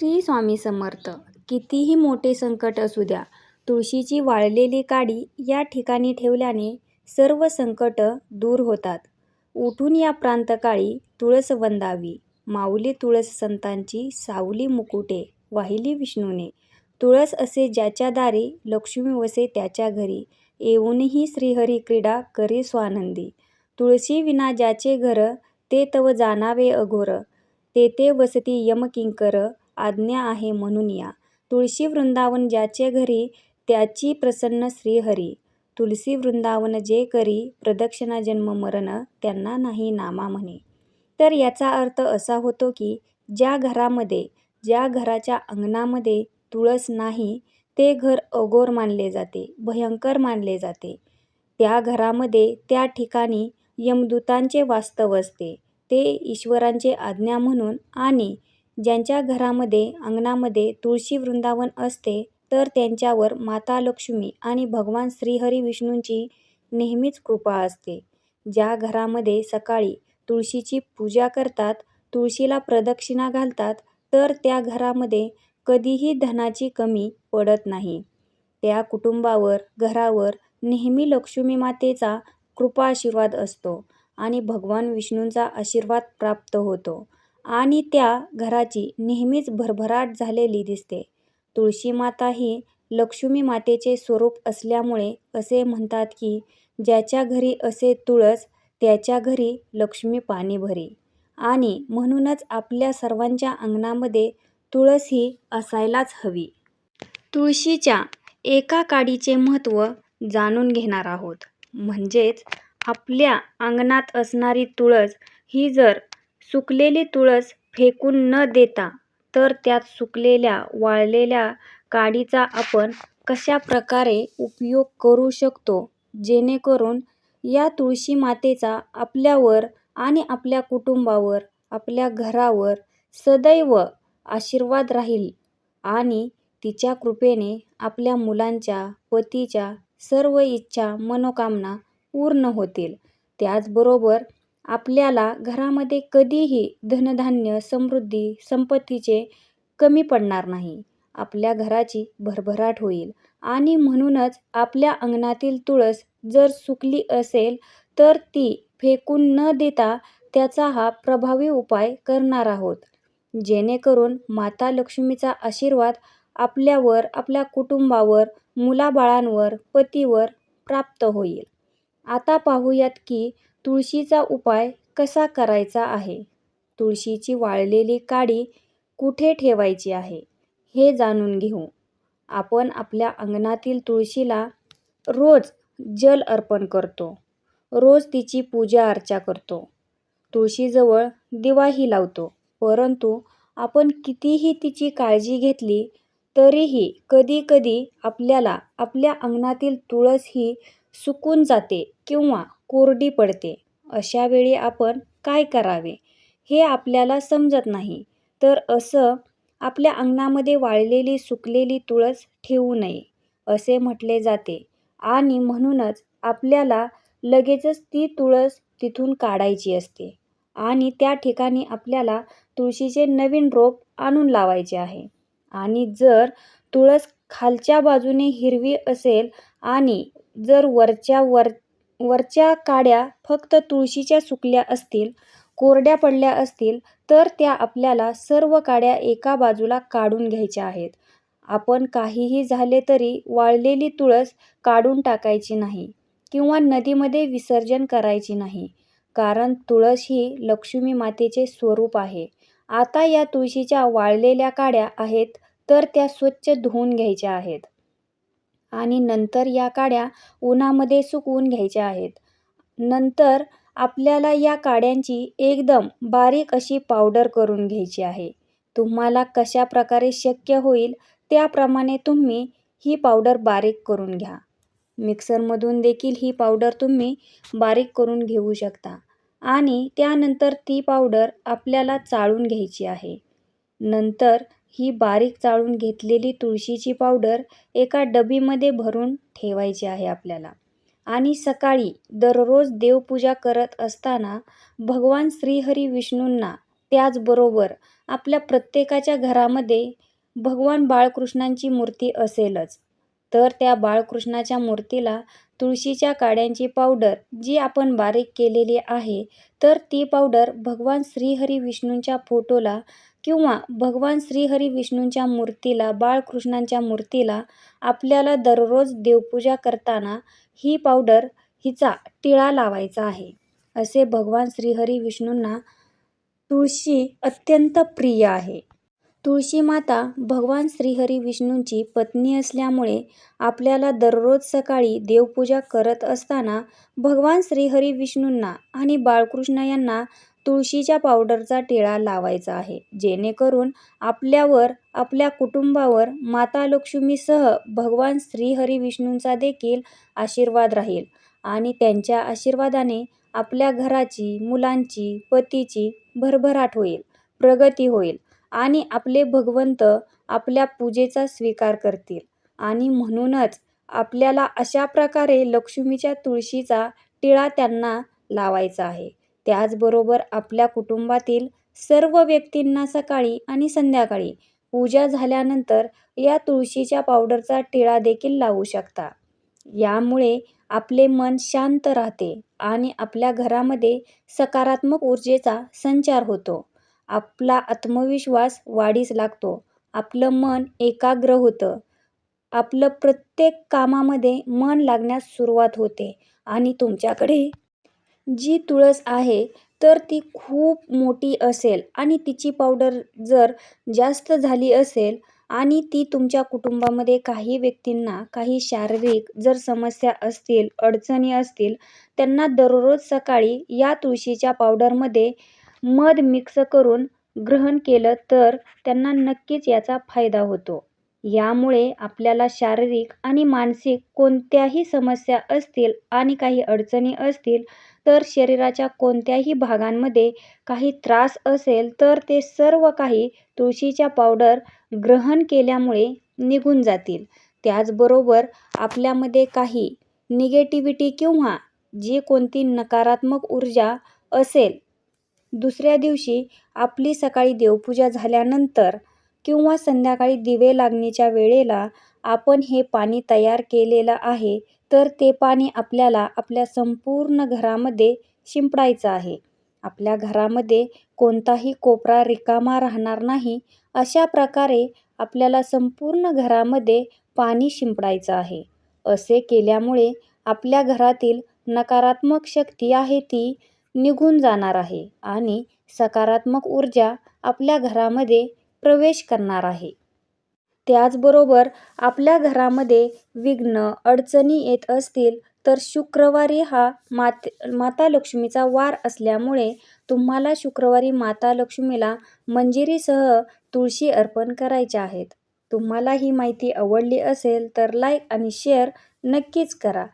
श्री स्वामी समर्थ. कितीही मोठे संकट असू द्या तुळशीची वाळलेली काडी या ठिकाणी ठेवल्याने सर्व संकट दूर होतात. उठून या प्रांतकाळी तुळस वंदावी. माऊली तुळस संतांची सावली मुकुटे वाहिली विष्णूने. तुळस असे ज्याच्या दारी लक्ष्मी वसे त्याच्या घरी. येऊनही श्रीहरी क्रीडा करी स्वानंदी. तुळशी विना ज्याचे घर ते तव जाणावे अघोर. तेथे वसती यमकिंकर आज्ञा आहे म्हणून या. तुळशी वृंदावन ज्याचे घरी त्याची प्रसन्न श्रीहरी. तुलसी वृंदावन जे करी प्रदक्षिणा जन्म मरण त्यांना नाही नामा म्हणे. तर याचा अर्थ असा होतो की ज्या घरामध्ये ज्या घराच्या अंगणामध्ये तुळस नाही ते घर अघोर मानले जाते भयंकर मानले जाते. त्या घरामध्ये त्या ठिकाणी यमदूतांचे वास्तव असते. ते ईश्वरांचे आज्ञा म्हणून आणि ज्यांच्या घरामध्ये अंगणामध्ये तुळशी वृंदावन असते तर त्यांच्यावर माता लक्ष्मी आणि भगवान श्रीहरी विष्णूंची नेहमीच कृपा असते. ज्या घरामध्ये सकाळी तुळशीची पूजा करतात तुळशीला प्रदक्षिणा घालतात तर त्या घरामध्ये कधीही धनाची कमी पडत नाही. त्या कुटुंबावर घरावर नेहमी लक्ष्मी मातेचा कृपा आशीर्वाद असतो आणि भगवान विष्णूंचा आशीर्वाद प्राप्त होतो. आणि त्या घराची नेहमीच भरभराट झालेली दिसते. तुळशी माता ही लक्ष्मी मातेचे स्वरूप असल्यामुळे असे म्हणतात की ज्याच्या घरी असे तुळस त्याच्या घरी लक्ष्मी पाणी भरी. आणि म्हणूनच आपल्या सर्वांच्या अंगणामध्ये तुळस ही असायलाच हवी. तुळशीच्या एका काडीचे महत्त्व जाणून घेणार आहोत. म्हणजेच आपल्या अंगणात असणारी तुळस ही जर सुकलेली तुळस फेकून न देता तर त्यात सुकलेल्या वाळलेल्या काडीचा आपण कशा प्रकारे उपयोग करू शकतो? जेणेकरून या तुळशी मातेचा आपल्यावर आणि आपल्या कुटुंबावर आपल्या घरावर सदैव आशीर्वाद राहील आणि तिच्या कृपेने आपल्या मुलांच्या पतीच्या सर्व इच्छा मनोकामना पूर्ण होतील. त्याचबरोबर आपल्याला घरामध्ये कधीही धनधान्य समृद्धी संपत्तीचे कमी पडणार नाही. आपल्या घराची भरभराट होईल. आणि म्हणूनच आपल्या अंगणातील तुळस जर सुकली असेल तर ती फेकून न देता त्याचा हा प्रभावी उपाय करणार आहोत. जेणेकरून माता लक्ष्मीचा आशीर्वाद आपल्यावर आपल्या कुटुंबावर मुलाबाळांवर पतीवर प्राप्त होईल. आता पाहूयात की तुळशीचा उपाय कसा करायचा आहे. तुळशीची वाळलेली काडी कुठे ठेवायची आहे हे जाणून घेऊ. आपण आपल्या अंगणातील तुळशीला रोज जल अर्पण करतो. रोज तिची पूजा अर्चा करतो. तुळशीजवळ दिवाही लावतो. परंतु आपण कितीही तिची काळजी घेतली तरीही कधीकधी आपल्याला आपल्या अंगणातील तुळस ही सुकून जाते. किंवा कोरडी पडते अशा वेळी आपण काय करावे हे आपल्याला समजत नाही. तर असं आपल्या अंगणामध्ये वाळलेली सुकलेली तुळस ठेवू नये असे म्हटले जाते. आणि म्हणूनच आपल्याला लगेचच ती तुळस तिथून काढायची असते. आणि त्या ठिकाणी आपल्याला तुळशीचे नवीन रोप आणून लावायचे आहे. आणि जर तुळस खालच्या बाजूने हिरवी असेल आणि जर वरच्या वर वरच्या काड्या फक्त तुळशीच्या सुकल्या असतील कोरड्या पडल्या असतील तर त्या आपल्याला सर्व काड्या एका बाजूला काढून घ्यायच्या आहेत. आपण काहीही झाले तरी वाळलेली तुळस काढून टाकायची नाही किंवा नदीमध्ये विसर्जन करायची नाही कारण तुळस ही लक्ष्मी मातेचे स्वरूप आहे. आता या तुळशीच्या वाळलेल्या काड्या आहेत तर त्या स्वच्छ धुवून घ्यायच्या आहेत. आणि नंतर या काड्या उन्हामध्ये सुकवून घ्यायच्या आहेत. नंतर आपल्याला या काड्यांची एकदम बारीक अशी पावडर करून घ्यायची आहे. तुम्हाला कशा प्रकारे शक्य होईल त्याप्रमाणे तुम्ही ही पावडर बारीक करून घ्या. मिक्सरमधून देखील ही पावडर तुम्ही बारीक करून घेऊ शकता. आणि त्यानंतर ती पावडर आपल्याला चाळून घ्यायची आहे. नंतर ही बारीक चाळून घेतलेली तुळशीची पावडर एका डबीमध्ये भरून ठेवायची आहे आपल्याला. आणि सकाळी दररोज देवपूजा करत असताना भगवान श्रीहरी विष्णूंना त्याचबरोबर आपल्या प्रत्येकाच्या घरामध्ये भगवान बाळकृष्णांची मूर्ती असेलच. तर त्या बाळकृष्णाच्या मूर्तीला तुळशीच्या काड्यांची पावडर जी आपण बारीक केलेली आहे तर ती पावडर भगवान श्रीहरी विष्णूंच्या फोटोला किंवा भगवान श्रीहरी विष्णूंच्या मूर्तीला बाळकृष्णांच्या मूर्तीला आपल्याला दररोज देवपूजा करताना ही पावडर हिचा टिळा लावायचा आहे असे भगवान श्रीहरी विष्णूंना तुळशी अत्यंत प्रिय आहे. तुळशी माता भगवान श्रीहरी विष्णूंची पत्नी असल्यामुळे आपल्याला दररोज सकाळी देवपूजा करत असताना भगवान श्रीहरी विष्णूंना आणि बाळकृष्ण यांना तुळशीच्या पावडरचा टिळा लावायचा आहे. जेणेकरून आपल्यावर आपल्या कुटुंबावर माता लक्ष्मीसह भगवान श्रीहरी विष्णूंचा देखील आशीर्वाद राहील आणि त्यांच्या आशीर्वादाने आपल्या घराची मुलांची पतीची भरभराट होईल प्रगती होईल आणि आपले भगवंत आपल्या पूजेचा स्वीकार करतील. आणि म्हणूनच आपल्याला अशा प्रकारे लक्ष्मीच्या तुळशीचा टिळा त्यांना लावायचा आहे. त्याचबरोबर आपल्या कुटुंबातील सर्व व्यक्तींना सकाळी आणि संध्याकाळी पूजा झाल्यानंतर या तुळशीच्या पावडरचा टिळा देखील लावू शकता. यामुळे आपले मन शांत राहते आणि आपल्या घरामध्ये सकारात्मक ऊर्जेचा संचार होतो. आपला आत्मविश्वास वाढीस लागतो. आपलं मन एकाग्र होतं. आपलं प्रत्येक कामामध्ये मन लागण्यास सुरुवात होते. आणि तुमच्याकडे जी तुळस आहे तर ती खूप मोठी असेल आणि तिची पावडर जर जास्त झाली असेल आणि ती तुमच्या कुटुंबामध्ये काही व्यक्तींना काही शारीरिक जर समस्या असतील अडचणी असतील त्यांना दररोज सकाळी या तुळशीच्या पावडरमध्ये मध मिक्स करून ग्रहण केलं तर त्यांना नक्कीच याचा फायदा होतो. यामुळे आपल्याला शारीरिक आणि मानसिक कोणत्याही समस्या असतील आणि काही अडचणी असतील तर शरीराच्या कोणत्याही भागांमध्ये काही त्रास असेल तर ते सर्व काही तुळशीच्या पावडर ग्रहण केल्यामुळे निघून जातील. त्याचबरोबर आपल्यामध्ये काही निगेटिव्हिटी किंवा जी कोणती नकारात्मक ऊर्जा असेल दुसऱ्या दिवशी आपली सकाळी देवपूजा झाल्यानंतर किंवा संध्याकाळी दिवे लागण्याच्या वेळेला आपण हे पाणी तयार केलेलं आहे तर ते पाणी आपल्याला आपल्या संपूर्ण घरामध्ये शिंपडायचं आहे. आपल्या घरामध्ये कोणताही कोपरा रिकामा राहणार नाही अशा प्रकारे आपल्याला संपूर्ण घरामध्ये पाणी शिंपडायचं आहे. असे केल्यामुळे आपल्या घरातील नकारात्मक शक्ती आहे ती निघून जाणार आहे आणि सकारात्मक ऊर्जा आपल्या घरामध्ये प्रवेश करणार आहे. त्याचबरोबर आपल्या घरामध्ये विघ्न अडचणी येत असतील तर शुक्रवारी हा मात माता लक्ष्मीचा वार असल्यामुळे तुम्हाला शुक्रवारी माता लक्ष्मीला मंजिरीसह तुळशी अर्पण करायच्या आहेत. तुम्हाला ही माहिती आवडली असेल तर लाईक आणि शेअर नक्कीच करा.